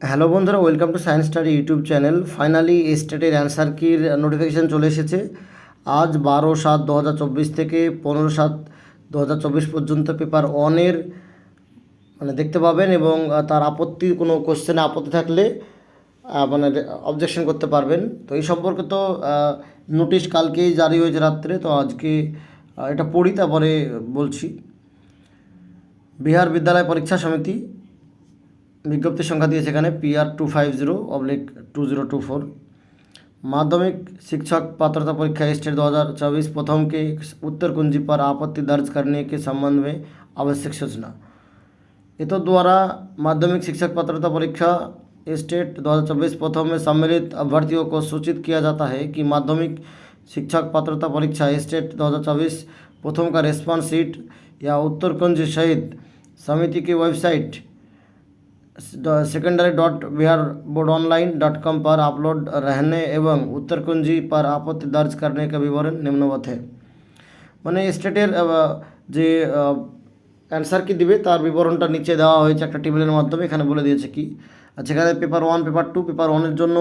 Hello বন্ধুরা welcome to science study YouTube channel finally স্টেটের answer কির নোটিফিকেশান চলে এসেছে। আজ বারো সাত দু থেকে পনেরো সাত দু পর্যন্ত পেপার ওয়ানের মানে দেখতে পাবেন এবং তার আপত্তি, কোনো কোশ্চেনে আপত্তি থাকলে মানে অবজেকশন করতে পারবেন। তো এই সম্পর্কে তো নোটিশ কালকেই জারি হয়েছে রাত্রে, তো আজকে এটা পড়ি, তারপরে বলছি। বিহার বিদ্যালয় পরীক্ষা সমিতি বিজ্ঞপ্তি সংখ্যা দিয়েছে এখানে PR two five zero oblique two zero two four माध्यमिक शिक्षक पात्रता परीक्षा स्टेट 2024 प्रथम के उत्तर कुंजी पर आपत्ति दर्ज करने के संबंध में आवश्यक सूचना ये तो द्वारा माध्यमिक शिक्षक पात्रता परीक्षा स्टेट 2024 प्रथम में सम्मिलित अभ्यर्थियों को सूचित किया जाता है कि माध्यमिक शिक्षक पात्रता परीक्षा स्टेट 2024 प्रथम का रेस्पॉन्स सीट या उत्तर कुंज सहित समिति की website secondary dot Bihar board online dot com पर अपलोड रहने एवं उत्तर कुंजी पर आपत्ति दर्ज करने का विवरण निम्नवत है মানে স্টেটের আহ, যে অ্যান্সার কি দিবে তার বিবরণটা নিচে দেওয়া হয়েছে একটা টেবিলের মাধ্যমে এখানে বলে দিয়েছে কি আচ্ছা এখানে paper one paper two paper ওয়ানের জন্য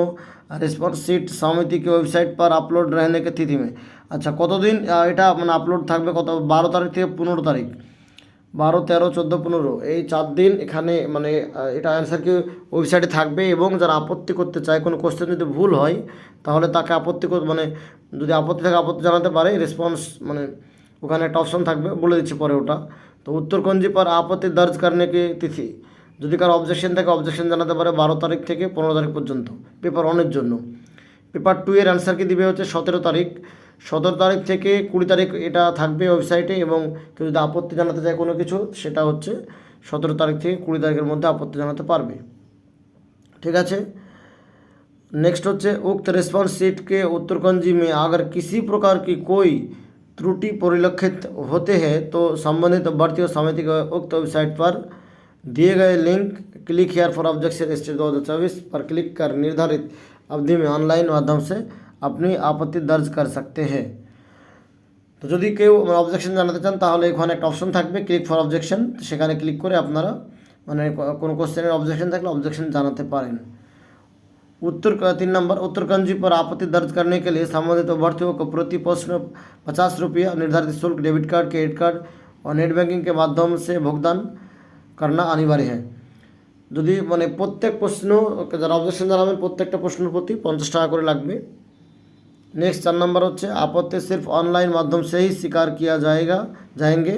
রেসপন্স সিট সমিতি কি ওয়েবসাইট पर আপলোড रहने के तिथि में আচ্ছা কতদিন আহ, এটা মানে আপলোড থাকবে কত বারো তারিখ থেকে পনেরো তারিখ বারো, তেরো, চোদ্দ, পনেরো। এই চার দিন এখানে মানে এটা অ্যান্সার কি ওয়েবসাইটে থাকবে এবং যারা আপত্তি করতে চায়, কোনো কোশ্চেন যদি ভুল হয়, তাহলে তাকে আপত্তি মানে যদি আপত্তি থাকে, আপত্তি জানাতে পারে রেসপন্স মানে ওখানে একটা অপশন থাকবে, বলে দিচ্ছি পরে ওটা। তো উত্তরকঞ্জি পর আপত্তি দর্জ করনে কি তিথি? যদি কারও অবজেকশন থাকে অবজেকশন জানাতে পারে বারো তারিখ থেকে পনেরো তারিখ পর্যন্ত। পেপার ওয়ানের জন্য। পেপার টু এর অ্যান্সার কি দিবে হচ্ছে সতেরো তারিখ। সতেরো তারিখ থেকে কুড়ি তারিখ এটা থাকবে ওয়েবসাইটে এবং কেউ যদি আপত্তি জানাতে চায় কোনো কিছু সেটা হচ্ছে সতেরো তারিখ থেকে কুড়ি তারিখের মধ্যে আপত্তি জানাতে পারবে ঠিক আছে नेक्स्ट होच्छे उक्त रिस्पॉन्स सीट के उत्तरकंजी में अगर किसी प्रकार की कोई त्रुटि परिलक्षित होते हैं तो संबंधित अभ्यर्थियों समिति के उक्त वेबसाइट पर दिए गए link click here for objection state दो हज़ार चौबीस पर क्लिक कर निर्धारित अवधि में ऑनलाइन माध्यम से अपनी आपत्ति दर्ज कर सकते हैं তো যদি কেউ অবজেকশন জানাতে চান তাহলে এখানে একটা অপশন থাকবে ক্লিক ফর অবজেকশন সেখানে ক্লিক করে আপনারা মানে কোনো কোশ্চেনের অবজেকশন থাকলে অবজেকশন জানাতে পারেন उत्तर का तीन नंबर उत्तरकंजी पर आपत्ति दर्ज करने के लिए संबंधित अभ्यर्थियों को प्रति प्रश्न पचास रुपया निर्धारित शुल्क डेबिट कार्ड क्रेडिट कार्ड और नेट बैंकिंग के माध्यम से भुगतान करना अनिवार्य है যদি মানে প্রত্যেক প্রশ্ন যারা অবজেকশন জানাবেন প্রত্যেকটা প্রশ্নের প্রতি পঞ্চাশ টাকা করে লাগবে नेक्स्ट चार नंबर होच्छे आपत्ति सिर्फ ऑनलाइन माध्यम से ही स्वीकार किया जाएगा जाएंगे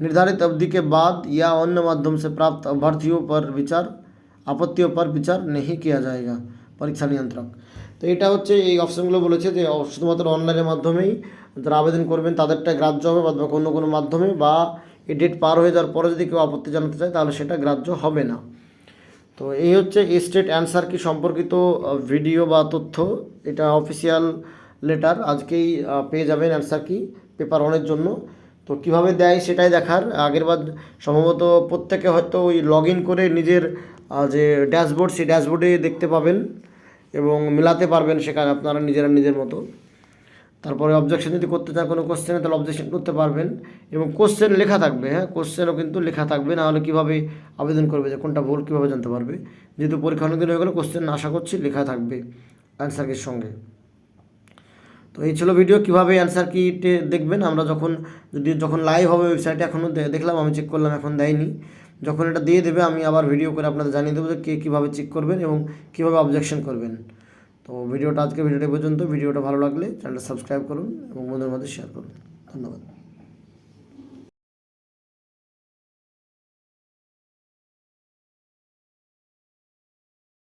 निर्धारित अवधि के बाद या अन्य माध्यम से प्राप्त अभ्यर्थियों पर विचार আপত্তিও पर विचार नहीं किया जाएगा পরীক্ষা নিয়ন্ত্রক তো এটা হচ্ছে এই অপশনগুলো বলেছে যে অ- শুধুমাত্র অনলাইনের মাধ্যমেই যারা আবেদন করবেন তাদেরটা গ্রাহ্য হবে বা অন্য কোনো মাধ্যমে বা এই ডেট পার হয়ে যাওয়ার পরে যদি কেউ আপত্তি জানাতে চায় তাহলে সেটা গ্রাহ্য হবে না তো এই হচ্ছে স্টেট অ্যান্সার কি সম্পর্কিত আহ, ভিডিও বা তথ্য এটা অফিসিয়াল লেটার আজকেই পেয়ে যাবেন অ্যান্সার কি পেপার ওয়ানের জন্য। তো কীভাবে দেয় সেটাই দেখার। আগের বার সম্ভবত প্রত্যেকে হয়তো ওই লগ করে নিজের যে ড্যাশবোর্ড সেই ড্যাশবোর্ডে দেখতে পাবেন এবং মেলাতে পারবেন সেখানে আপনারা নিজেরা নিজের মতো। তারপরে অবজেকশন যদি করতে চান, কোনো কোশ্চেনে তাহলে অবজেকশন করতে পারবেন এবং কোশ্চেন লেখা থাকবে হ্যাঁ? কোশ্চেনও কিন্তু লেখা থাকবে, না হলে কীভাবে আবেদন করবে, যে কোনটা ভুল কীভাবে জানতে পারবে। যেহেতু পরীক্ষা অনেকদিন হয়ে গেলে কোশ্চেন আশা করছি লেখা থাকবে অ্যান্সারকের সঙ্গে। তো এই ছিল ভিডিও কীভাবে অ্যান্সার কিটে দেখবেন? আমরা যখন, যদি যখন লাইভ হবে ওয়েবসাইটে এখনও দেখলাম, আমি চেক করলাম, এখন দেয়নি। যখন এটা দিয়ে দেবে, আমি আবার ভিডিও করে আপনাদের জানিয়ে দেবো যে কে কীভাবে চেক করবেন এবং কীভাবে অবজেকশন করবেন। তো ভিডিওটা আজকে ভিডিওটা পর্যন্ত। ভিডিওটা ভালো লাগলে চ্যানেলটা সাবস্ক্রাইব করুন এবং বন্ধুর মধ্যে শেয়ার করুন। ধন্যবাদ।